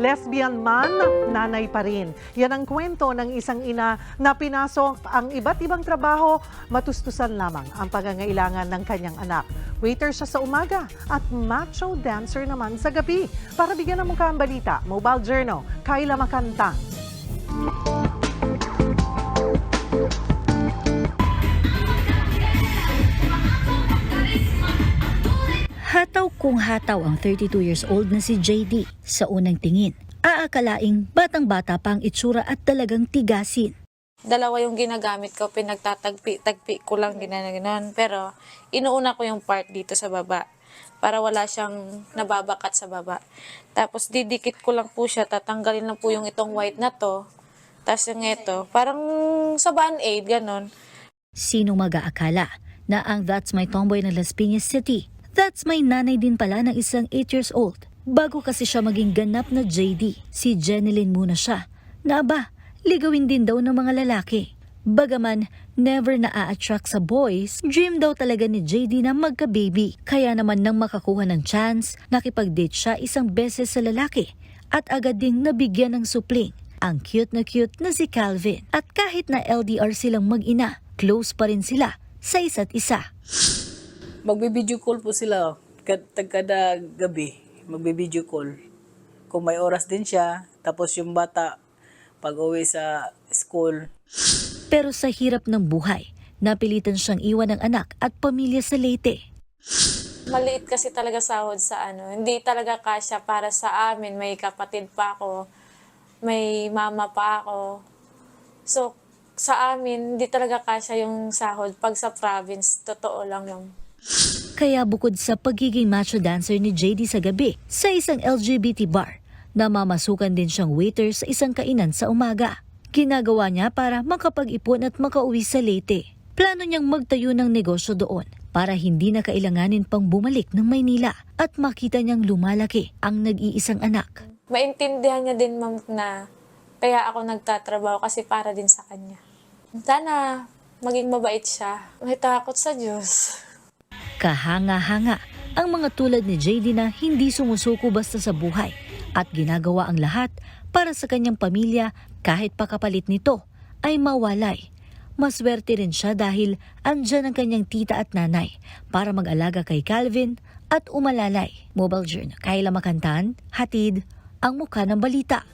Lesbian man, nanay pa rin. Yan ang kwento ng isang ina na pinasok ang iba't ibang trabaho, matustusan lamang ang pangangailangan ng kanyang anak. Waiter siya sa umaga at macho dancer naman sa gabi. Para bigyan ng mukha ang balita, Mobile Journal, Kyla Makantang. Hataw kung hataw ang 32 years old na si JD sa unang tingin. Aakalaing batang-bata pa ang itsura at talagang tigasin. dalawa yung ginagamit ko, pinagtatagpi-tagpi ko lang ginaganon. Pero inuuna ko yung part dito sa baba para wala siyang nababakat sa baba. Tapos didikit ko lang po siya, tatanggalin lang po yung itong white na to. Tapos yung ito, parang sa band-aid, ganon. Sino mag-aakala na ang That's My Tomboy ng Las Piñas City? That's My nanay din pala ng isang 8 years old. Bago kasi siya maging ganap na JD, si Jeneline muna siya. Na aba, ligawin din daw ng mga lalaki. Bagaman never na a-attract sa boys, dream daw talaga ni JD na magka-baby. Kaya naman nang makakuha ng chance, nakipag-date siya isang beses sa lalaki at agad ding nabigyan ng supling. Ang cute na cute na si Calvin. At kahit na LDR silang mag-ina, close pa rin sila sa isa't isa. Magbe-video call po sila kad tag- kada gabi. Magbe-video call. Kung may oras din siya, tapos yung bata pag uwi sa school, Pero sa hirap ng buhay, napilitan siyang iwan ng anak at pamilya sa Leyte. Maliit kasi talaga sahod sa ano. Hindi talaga kasya para sa amin. May kapatid pa ako. May mama pa ako. So, sa amin, hindi talaga kasya yung sahod. Pag sa province, totoo lang yung Kaya bukod sa pagiging macho dancer ni JD sa gabi sa isang LGBT bar, namamasukan din siyang waiter sa isang kainan sa umaga. Ginagawa niya para makapag-ipon at makauwi sa Leyte. Plano niyang magtayo ng negosyo doon para hindi na kailanganin pang bumalik ng Maynila at makita niyang lumalaki ang nag-iisang anak. maintindihan niya din ma'am na kaya ako nagtatrabaho kasi para din sa kanya. Sana maging mabait siya. May takot sa Diyos. Kahanga-hanga ang mga tulad ni JD na hindi sumusuko basta sa buhay at ginagawa ang lahat para sa kanyang pamilya kahit pakapalit nito ay mawalay. Maswerte rin siya dahil andyan ang kanyang tita at nanay para mag-alaga kay Calvin at umalalay. Mobile Journal, Kayla Makantan, Hatid, ang mukha ng balita.